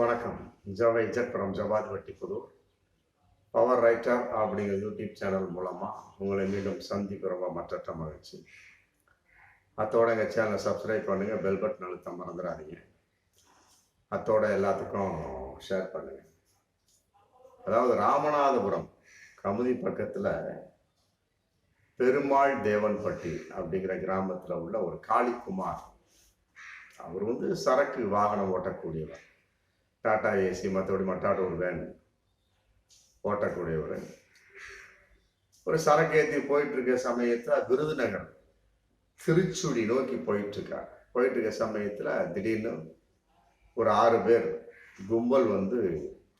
வணக்கம். ஜவை ஜட்புரம் ஜவாத் வட்டிப்புதூர் பவர் ரைட்டர் அப்படிங்கிற யூடியூப் சேனல் மூலமாக உங்களை மீண்டும் சந்திக்கிறவங்க மற்றற்ற மகிழ்ச்சி. அத்தோட எங்கள் சேனலை சப்ஸ்கிரைப் பண்ணுங்கள் பெல் பட்டன் அழுத்த மறந்துடாதீங்க. அத்தோட எல்லாத்துக்கும் ஷேர் பண்ணுங்கள் அதாவது ராமநாதபுரம் கமுதி பக்கத்தில் பெருமாள் தேவன்பட்டி அப்படிங்கிற கிராமத்தில் உள்ள ஒரு காளிக்குமார். அவர் வந்து சரக்கு வாகனம் ஓட்டக்கூடியவர். டாட்டா ஏசி மற்றபடி மட்டாடூர் வேன் ஓட்டக்கூடியவர். ஒரு சரக்கு ஏற்றி சமயத்தில் விருதுநகர் திருச்சுடி நோக்கி போயிட்டுருக்கார். போயிட்டுருக்க சமயத்தில் திடீர்னு ஒரு ஆறு பேர் கும்பல் வந்து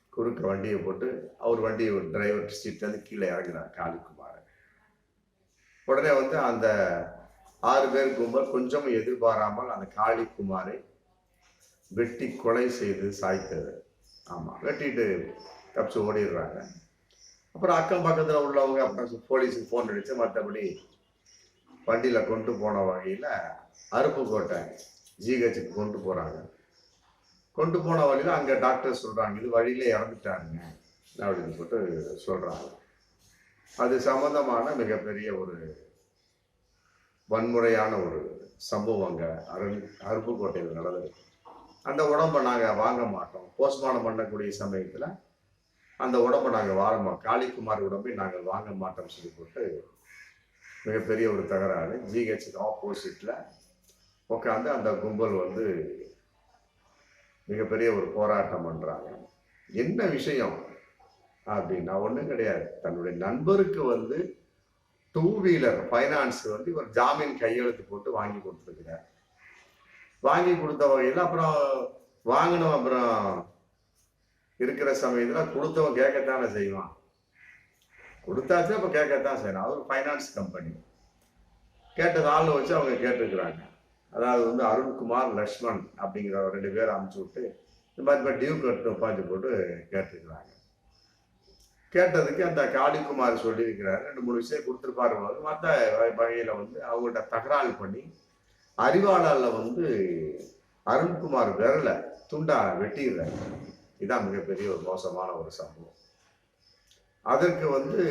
குறுக்க வண்டியை போட்டு அவர் வண்டி டிரைவர் சீட்லேருந்து கீழே இறங்கினார் காளிக்குமார் உடனே வந்து அந்த ஆறு பேர் கும்பல் கொஞ்சம் எதிர்பாராமல் அந்த காளிக்குமாரை வெட்டி கொலை செய்து சாய்த்தது. ஆமாம் வெட்டிட்டு தப்பிச்சு ஓடிடுறாங்க. அப்புறம் அக்கம் பக்கத்தில் உள்ளவங்க அப்புறம் போலீஸுக்கு ஃபோன் அடித்து மற்றபடி வண்டியில் கொண்டு போன வகையில் அருப்புக்கோட்டை ஜிஹெச்சுக்கு கொண்டு போகிறாங்க கொண்டு போன வழியில் அங்கே டாக்டர் சொல்கிறாங்க இது வழியிலே இறந்துட்டாங்க அப்படின்னு சொல்லிட்டு சொல்கிறாங்க அது சம்மந்தமான மிகப்பெரிய ஒரு வன்முறையான ஒரு சம்பவம் அங்கே அருள் அருப்புக்கோட்டையில் நடந்திருக்கு. அந்த உடம்பை நாங்கள் வாங்க மாட்டோம். போஸ்ட்மார்டம் பண்ணக்கூடிய சமயத்தில் அந்த உடம்பை நாங்கள் வாழமா காளிக்குமார் உடம்பை நாங்கள் வாங்க மாட்டோம் சொல்லி போட்டு மிகப்பெரிய ஒரு தகராறு. ஜிஹெச்சுக்கு ஆப்போசிட்டில் உட்காந்து அந்த கும்பல் வந்து மிகப்பெரிய ஒரு போராட்டம் பண்ணுறாங்க என்ன விஷயம் அப்படின்னா ஒன்றும் கிடையாது. தன்னுடைய நண்பருக்கு வந்து டூ வீலர் ஃபைனான்ஸ் வந்து இவர் ஜாமீன் கையெழுத்து போட்டு வாங்கி கொடுத்துருக்கிறார். வாங்கி கொடுத்த வகையில் அப்புறம் வாங்கினோம் அப்புறம் இருக்கிற சமயத்தில் கொடுத்தவன் கேட்கத்தானே செய்வான். கொடுத்தாச்சு அப்போ கேட்கத்தான் செய்யணும் அது ஒரு ஃபைனான்ஸ் கம்பெனி கேட்டது ஆள் வச்சு அவங்க கேட்டுருக்குறாங்க அதாவது வந்து அருண்குமார் லக்ஷ்மண் அப்படிங்கிற ரெண்டு பேர் அனுப்பிச்சி விட்டு இந்த மாதிரி டியூ கட்டு உட்காந்து போட்டு கேட்டுருக்குறாங்க கேட்டதுக்கு அந்த காளிக்குமார் சொல்லியிருக்கிறார். ரெண்டு மூணு விஷயம் கொடுத்துருப்பாரு மற்ற வகையில் வந்து அவங்கள்ட்ட தகராறு பண்ணி அறிவாளால் வந்து அருண்குமார் விரலை துண்டா வெட்டிடுறாங்க இதான் மிகப்பெரிய ஒரு மோசமான ஒரு சம்பவம். அதற்கு வந்து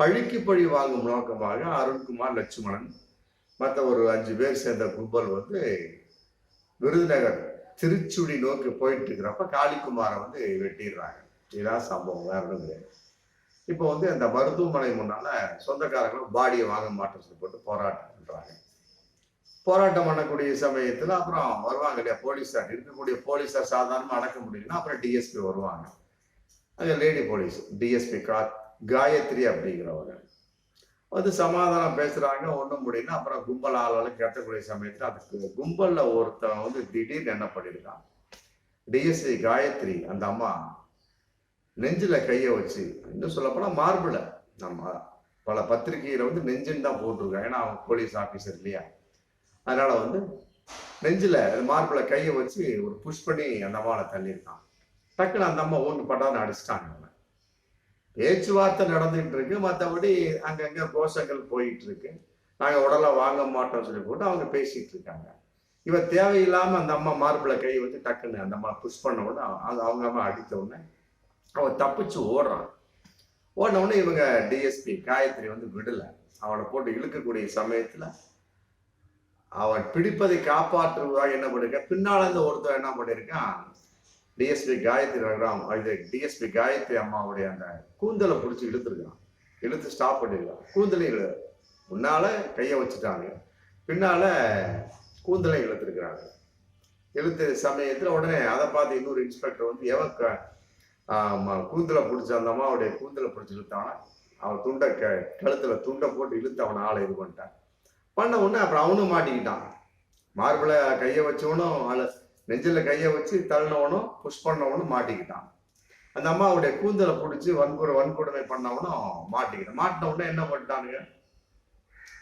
பழிக்கு பழி வாங்கும் நோக்கமாக அருண்குமார் லட்சுமணன் மற்ற ஒரு அஞ்சு பேர் சேர்ந்த கும்பல் வந்து விருதுநகர் திருச்சுடி நோக்கி போயிட்டு இருக்கிறப்ப காளிக்குமாரை வந்து வெட்டிடுறாங்க. இதுதான் சம்பவம் வேற ஒன்றும் கிடையாது. இப்போ வந்து அந்த மருத்துவமனை முன்னால சொந்தக்காரங்களும் பாடியை வாங்க மாட்டேன்னு சொல்லி போட்டு போராட்டம் பண்றாங்க. போராட்டம் பண்ணக்கூடிய சமயத்தில் அப்புறம் வருவாங்க இல்லையா போலீஸார் இருக்கக்கூடிய போலீஸார் சாதாரணமாக அடக்க முடியலன்னா அப்புறம் டிஎஸ்பி வருவாங்க. அங்கே லேடி போலீஸ் டிஎஸ்பி கா காயத்ரி அப்படிங்கிறவங்க. வந்து சமாதானம் பேசுகிறாங்க ஒன்றும் முடியல அப்புறம் கும்பல் ஆளுகளுக்கு கட்டக்கூடிய சமயத்தில் அதுக்கு கும்பலில் ஒருத்தன் வந்து திடீர்னு என்ன பண்ணியிருக்கான் டிஎஸ்பி காயத்ரி அந்த அம்மா நெஞ்சில் கையை வச்சு இன்னும் சொல்லப்போனால் மார்பில் நம்ம பல பத்திரிகையில் வந்து நெஞ்சுன்னு தான் போட்டிருக்காங்க. ஏன்னா அவங்க போலீஸ் ஆஃபீஸர் இல்லையா? அதனால வந்து நெஞ்சில் மார்பில் கையை வச்சு ஒரு புஷ் பண்ணி அந்த அம்மாவை தள்ளியிருக்கான். டக்குன்னு அந்த அம்மா ஒன்று பட்டான்னு அடிச்சிட்டாங்க அவன். பேச்சுவார்த்தை நடந்துகிட்டு இருக்கு. மற்றபடி அங்கங்கே கோஷங்கள் போயிட்டு இருக்கு. நாங்கள் உடலை வாங்க மாட்டோம்னு சொல்லி போட்டு அவங்க பேசிட்டு இருக்காங்க. இவன் தேவையில்லாமல் அந்த அம்மா மார்பில் கையை வச்சு டக்குன்னு அந்த அம்மா புஷ் பண்ண உடனே அவங்க அவங்க அம்மா அடித்த உடனே அவன் தப்பிச்சு ஓடுறான். ஓடின உடனே இவங்க டிஎஸ்பி காயத்ரி வந்து விடலை. அவனை போட்டு இழுக்கக்கூடிய சமயத்தில் அவன் பிடிப்பதை காப்பாற்றுவதாக என்ன பண்ணிருக்க பின்னால் இருந்து ஒருத்தர் என்ன பண்ணியிருக்கான் டிஎஸ்பி காயத்ரி ரகுராம் இது டிஎஸ்பி காயத்ரி அம்மாவுடைய அந்த கூந்தலை பிடிச்சி இழுத்துருக்கான். இழுத்து ஸ்டாப் பண்ணிருக்கான். இழு. முன்னால கையை வச்சுட்டாங்க. பின்னால கூந்தலை இழுத்துருக்குறாங்க. இழுத்து சமயத்தில் உடனே அதை பார்த்து இன்னொரு இன்ஸ்பெக்டர் வந்து எவன் கூந்தலை பிடிச்ச அந்த அம்மாவுடைய கூந்தலை பிடிச்சி இழுத்தானா அவன் துண்டை க கழுத்தில் துண்டை போட்டு இழுத்து அவனை ஆளை இது பண்ணிட்டான். பண்ண உடனே அப்புறம் அவனும் மாட்டிக்கிட்டான். மார்பிள கையை வச்சவனும் அதில் நெஞ்சில் கையை வச்சு தள்ளினவனும் புஷ் பண்ணவனும் மாட்டிக்கிட்டான். அந்த அம்மாவுடைய கூந்தலை பிடிச்சி வன்கொடு வன்கொடுமை பண்ணவனும் மாட்டிக்கிட்டான். மாட்டின உடனே என்ன பண்ணிட்டானுங்க?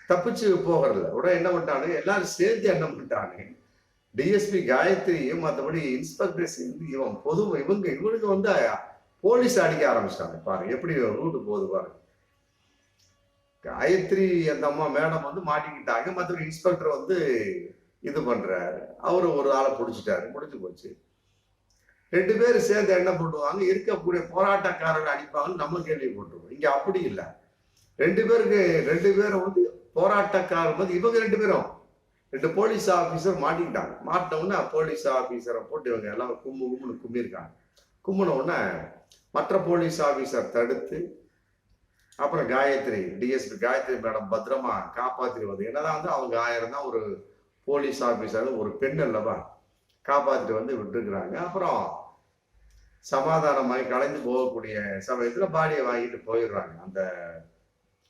தப்பிச்சு போகிறதில்ல. உடனே என்ன பண்ணிட்டானுங்க? எல்லாரும் சேர்த்து என்ன பண்ணிட்டானுங்க? டிஎஸ்பி காயத்ரியும் மற்றபடி இன்ஸ்பெக்டர் சேர்ந்து இவன் பொது இவங்க இவனுக்கு வந்து போலீஸ் அடிக்க ஆரம்பிச்சிட்டாங்க. பாருங்க எப்படி ரூட்டு போகுது பாருங்க. காயத்ரி அந்த அம்மா மேடம் வந்து மாட்டிக்கிட்டாங்க. மற்றபடி இன்ஸ்பெக்டர் வந்து இது பண்றாரு. அவரு ஒரு ஆளை பிடிச்சிட்டாரு. முடிஞ்சு போச்சு. ரெண்டு பேரும் சேர்ந்து என்ன பண்ணுவாங்க? இருக்கக்கூடிய போராட்டக்காரர்கள் அடிப்பாங்கன்னு நம்ம கேள்விப்பட்டிருக்கோம். இங்க அப்படி இல்லை. ரெண்டு பேருக்கு ரெண்டு பேரும் வந்து போராட்டக்காரர் வந்து இவங்க ரெண்டு பேரும். ரெண்டு போலீஸ் ஆஃபீஸர் மாட்டிக்கிட்டாங்க. மாட்டினோடனே போலீஸ் ஆஃபீஸரை போட்டு இவங்க எல்லாம் கும்பு கும்புன்னு கும்பியிருக்காங்க. கும்முன உடனே மற்ற போலீஸ் ஆஃபீஸர் தடுத்து அப்புறம் காயத்ரி டிஎஸ்பி காயத்ரி மேடம் பத்திரமா காப்பாத்திட்டு வந்து என்னதான் வந்து அவங்க ஆயிரம் தான் ஒரு போலீஸ் ஆஃபீஸர் ஒரு பெண் அல்லவா? காப்பாத்திட்டு வந்து விட்டுருக்குறாங்க. அப்புறம் சமாதானமாகி கலைந்து போகக்கூடிய சமயத்தில் பாடியை வாங்கிட்டு போயிடுறாங்க. அந்த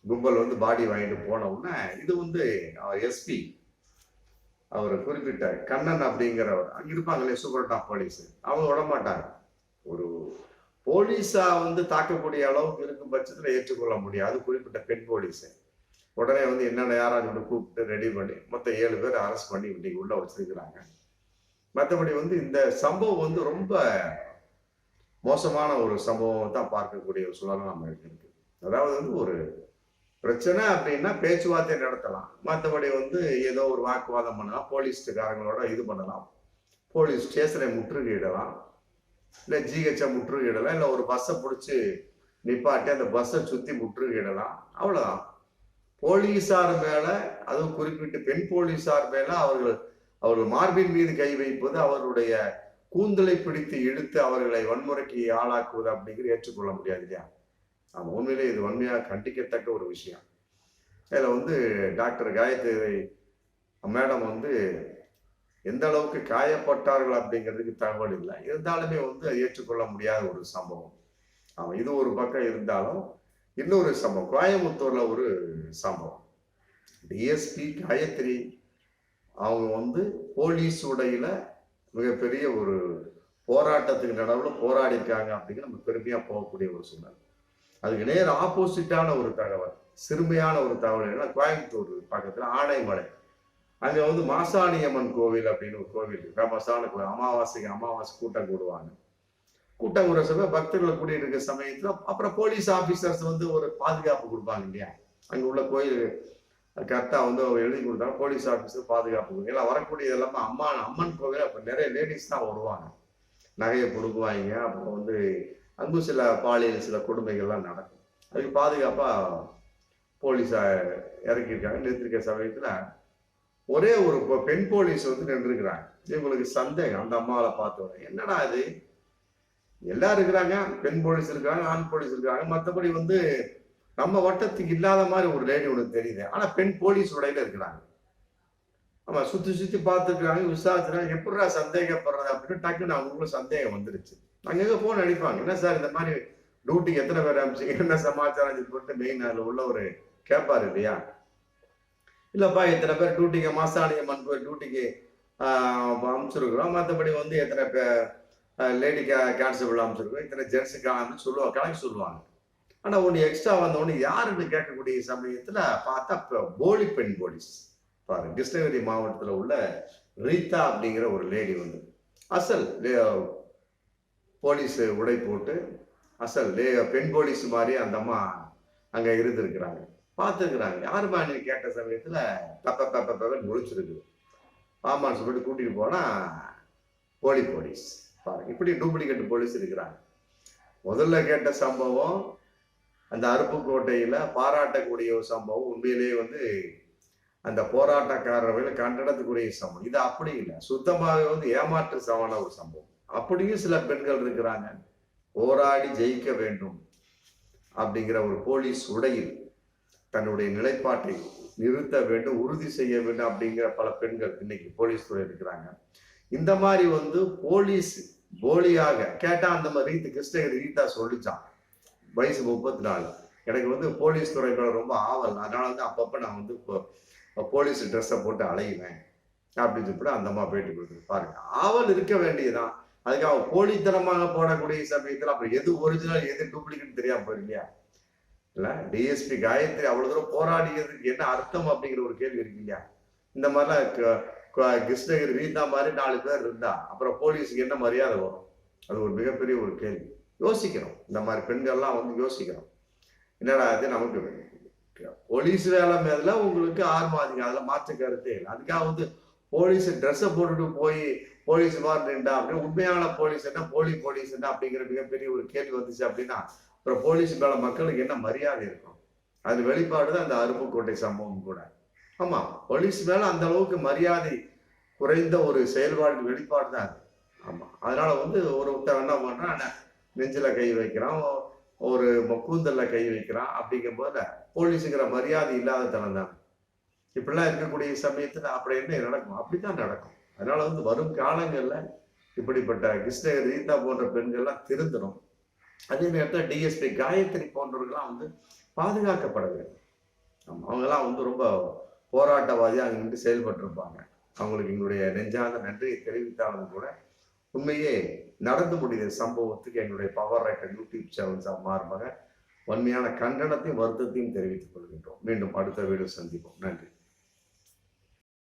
கும்பல் வந்து பாடி வாங்கிட்டு போன உடனே இது வந்து அவர் எஸ்பி அவர் குறிப்பிட்ட கண்ணன் அப்படிங்கிறவர். அங்கே இருப்பாங்களே சூப்பர்டா போலீஸ் அவங்க விட மாட்டாங்க ஒரு போலீஸா வந்து தாக்கக்கூடிய அளவுக்கு இருக்கும் பட்சத்தில் ஏற்றுக்கொள்ள முடியாது குறிப்பிட்ட பெண் போலீஸை. உடனே வந்து என்னென்ன யாராவது கூப்பிட்டு ரெடி பண்ணி மொத்தம் ஏழு பேர் அரெஸ்ட் பண்ணி இன்னைக்கு உள்ள வச்சிருக்கிறாங்க. மற்றபடி வந்து இந்த சம்பவம் வந்து ரொம்ப மோசமான ஒரு சம்பவம் தான் பார்க்கக்கூடிய ஒரு சூழல் நம்ம இருக்கு அதாவது வந்து ஒரு பிரச்சனை அப்படின்னா பேச்சுவார்த்தை நடத்தலாம். மற்றபடி வந்து ஏதோ ஒரு வாக்குவாதம் பண்ணலாம். போலீஸ்காரங்களோட இது பண்ணலாம். போலீஸ் ஸ்டேஷனை முற்றுகையிடலாம். இல்லை ஜிஹெச்சை முற்றுகையிடலாம். இல்லை ஒரு பஸ்ஸை பிடிச்சி நிப்பாட்டி அந்த பஸ்ஸை சுற்றி முற்றுகையிடலாம். அவ்வளோதான் போலீஸார் மேலே அதுவும் குறிப்பிட்டு பெண் போலீஸார் மேலே அவர்கள் அவர்கள் மார்பின் மீது கை வைப்பது அவர்களுடைய கூந்தலை பிடித்து இழுத்து அவர்களை வன்முறைக்கு ஆளாக்குவது அப்படிங்கிறது ஏற்றுக்கொள்ள முடியாது இல்லையா? ஆமாம் உண்மையிலே இது வன்மையாக கண்டிக்கத்தக்க ஒரு விஷயம். இதில் வந்து டாக்டர் காயத்ரி மேடம் வந்து எந்த அளவுக்கு காயப்பட்டார்கள் அப்படிங்கிறதுக்கு தகவல் இல்லை. இருந்தாலுமே வந்து அது ஏற்றுக்கொள்ள முடியாத ஒரு சம்பவம். ஆமாம் இது ஒரு பக்கம் இருந்தாலும் இன்னொரு சம்பவம். கோயம்புத்தூர்ல ஒரு சம்பவம். டிஎஸ்பி காயத்ரி அவங்க வந்து போலீஸ் உடையில மிகப்பெரிய ஒரு போராட்டத்துக்கு நடுவில் போராடி இருக்காங்க அப்படிங்கிற நம்ம பெருமையாக போகக்கூடிய ஒரு சூழல் அதுக்கு நேர் ஆப்போசிட்டான ஒரு தகவல் சிறுமையான ஒரு தகவல் என்னன்னா கோயம்புத்தூர் பக்கத்தில் ஆனைமலை. அங்கே வந்து மாசாணியம்மன் கோவில் அப்படின்னு ஒரு கோவில் ஃபேமஸான கோவில். அமாவாசைக்கு அமாவாசை கூட்டம் கூடுவாங்க கூட்டம் கூடுற சமயம் பக்தர்களை கூட்டிட்டு இருக்கிற சமயத்தில் அப்புறம் போலீஸ் ஆஃபீஸர்ஸ் வந்து ஒரு பாதுகாப்பு கொடுப்பாங்க இல்லையா? அங்கே உள்ள கோயில் கரெக்டாக வந்து எழுதி கொடுத்தாங்க. போலீஸ் ஆஃபீஸர் பாதுகாப்பு கொடுங்க. எல்லாம் வரக்கூடியது எல்லாமே அம்மா அம்மன் கோவில். அப்போ நிறைய லேடிஸ் தான் வருவாங்க. நகையை கொடுக்குவாங்க. அப்புறம் வந்து அங்கும் சில பாலியல் சில கொடுமைகள்லாம் நடக்கும். அதுக்கு பாதுகாப்பாக போலீஸாக இறக்கியிருக்காங்க. நிறுத்திருக்க சமயத்தில் ஒரே ஒரு பெண் போலீஸ் வந்து நின்றுருக்கிறாங்க. இவங்களுக்கு சந்தேகம். அந்த அம்மாவை பார்த்த என்னடா இது? எல்லாரும் இருக்கிறாங்க. பெண் போலீஸ் இருக்காங்க ஆண் போலீஸ் இருக்காங்க மற்றபடி வந்து நம்ம வட்டத்துக்கு இல்லாத மாதிரி ஒரு லேடி உனக்கு தெரியுது. ஆனால் பெண் போலீஸ் உடையில இருக்கிறாங்க. ஆமா சுத்தி சுத்தி பார்த்துருக்காங்க விசாரிச்சுறாங்க எப்படிடா சந்தேகப்படுறது அப்படின்னு டக்குன்னு அவங்களுக்கும் சந்தேகம் வந்துருச்சு. அங்கங்க போன் அடிப்பாங்க. என்ன சார் இந்த மாதிரி டியூட்டிக்கு எத்தனை பேர் அனுப்பிச்சிங்க? என்ன சமாச்சாரம்? சொல்லிட்டு மெயின் அதில் உள்ள ஒரு கேட்பாரு இல்லையா? இல்லப்பா இத்தனை பேர் டியூட்டிக்கு மாசாணியம்மன் கோயில் டியூட்டிக்கு அனுப்பிச்சிருக்கிறோம் மற்றபடி வந்து எத்தனை பேர் லேடி கே கான்ஸ்டபிள் அனுப்பிச்சிருக்கோம் இத்தனை ஜென்ஸு அனுப்பிச்சு சொல்லுவாங்க கணக்கு சொல்லுவாங்க. ஆனால் ஒன்று எக்ஸ்ட்ரா வந்த உடனே யாருன்னு கேட்கக்கூடிய சமயத்தில் பார்த்தா இப்போ போலி பெண் போலீஸ். பாருங்க கிருஷ்ணகிரி மாவட்டத்தில் உள்ள ரீதா அப்படிங்கிற ஒரு லேடி வந்து அசல் போலீஸு போலீஸ் உடை போட்டு அசல் லே பெண் போலீஸ் மாதிரி அந்த அம்மா அங்கே இருந்திருக்கிறாங்க. பார்த்துருக்குறாங்க யார் பாண்டியன் கேட்ட சமயத்தில் தப்ப பப்ப தப்ப முழிச்சிருக்கு ஆமான்னு சொல்லிட்டு கூட்டிட்டு போனால் போலி போலீஸ். பாருங்க இப்படி டூப்ளிகேட் போலீஸ் இருக்கிறாங்க. முதல்ல கேட்ட சம்பவம் அந்த அருப்புக்கோட்டையில் பாராட்டக்கூடிய ஒரு சம்பவம் உண்மையிலேயே வந்து அந்த போராட்டக்காரர்கள் கண்டனத்துக்குரிய சம்பவம். இது அப்படி இல்லை. சுத்தமாகவே வந்து ஏமாற்று சமான ஒரு சம்பவம். அப்படியும் சில பெண்கள் இருக்கிறாங்க. போராடி ஜெயிக்க வேண்டும் அப்படிங்கிற ஒரு போலீஸ் உடையில் தன்னுடைய நிலைப்பாட்டை நிறுத்த வேண்டும் உறுதி செய்ய வேண்டும் அப்படிங்கிற பல பெண்கள் இன்னைக்கு போலீஸ் துறை இருக்கிறாங்க. இந்த மாதிரி வந்து போலீஸ் போலியாக கேட்டா அந்த மாதிரி ரீத்து கிருஷ்ணகிரி ரீதா சொல்லிச்சான். வயசு முப்பத்தி நாலு எனக்கு வந்து போலீஸ் துறை மேல ரொம்ப ஆவல். அதனால வந்து அப்பப்போ நான் வந்து இப்போ போலீஸ் ட்ரெஸ்ஸை போட்டு அலையுவேன் அப்படின்னு சொல்லிட்டு அந்த அம்மா பேட்டி கொடுத்து பாருங்க. ஆவல் இருக்க வேண்டியதுதான். அதுக்காக போலித்தனமாக போடக்கூடிய சமயத்தில் அப்புறம் எது ஒரிஜினல் எது டூப்ளிகேட் தெரியாம போயிரு இல்ல? டிஎஸ்பி காயத்ரி அவ்வளவு தூரம் போராடியதுக்கு என்ன அர்த்தம் அப்படிங்கிற ஒரு கேள்வி இருக்கு இல்லையா? இந்த மாதிரிலாம் கிருஷ்ணகிரி ரீதா மாதிரி நாலு பேர் இருந்தா அப்புறம் போலீஸுக்கு என்ன மரியாதை வரும்? அது ஒரு மிகப்பெரிய ஒரு கேள்வி. யோசிக்கணும். இந்த மாதிரி பெண்கள்லாம் வந்து யோசிக்கணும். என்னடா இது நமக்கு? போலீஸ் வேலை மேல உங்களுக்கு ஆர்வம் அதிகம். அதுல மாற்ற கருத்தே இல்லை. அதுக்காக வந்து போலீஸ் ட்ரெஸ்ஸை போட்டுட்டு போய் போலீஸ் மாதிரி நின்றா அப்படின்னு உண்மையான போலீஸ் என்ன? போலி போலீஸ் என்ன? அப்படிங்கிற மிகப்பெரிய ஒரு கேள்வி வந்துச்சு அப்படின்னா அப்புறம் போலீஸ் மேல மக்களுக்கு என்ன மரியாதை இருக்கும்? அது வெளிப்பாடு தான் அந்த அருப்புக்கோட்டை சம்பவம் கூட. ஆமா போலீஸ் மேல அந்த அளவுக்கு மரியாதை குறைந்த ஒரு செயல்பாடு வெளிப்பாடு தான் அது. ஆமா அதனால வந்து ஒரு ஒருத்தன் என்ன பண்றான் நெஞ்சில கை வைக்கிறான் ஒரு கூந்தல்ல கை வைக்கிறான் அப்படிங்கும் போது போலீஸுங்கிற மரியாதை இல்லாத தனம் தான். இப்படிலாம் இருக்கக்கூடிய சமயத்துல அப்படி என்ன நடக்கும்? அப்படித்தான் நடக்கும். அதனால வந்து வரும் காலங்கள்ல இப்படிப்பட்ட கிருஷ்ணகிரி ரீதா போன்ற பெண்கள்லாம் திருந்தணும் அதே நேரத்தில் டிஎஸ்பி காயத்ரி போன்றவர்கள்லாம் வந்து பாதுகாக்கப்பட வேண்டும் அவங்கெல்லாம் வந்து ரொம்ப போராட்டவாதியாக அங்கே நின்று செயல்பட்டிருப்பாங்க. அவங்களுக்கு எங்களுடைய நெஞ்சாத நன்றியை தெரிவித்தாலும் கூட உண்மையே நடந்து முடிந்த சம்பவத்துக்கு எங்களுடைய பவர் ரைட்டர் யூடியூப் சேனல் சார்பாக வன்மையான கண்டனத்தையும் வருத்தத்தையும் தெரிவித்துக் கொள்கின்றோம். மீண்டும் அடுத்த வீடியோ சந்திப்போம். நன்றி.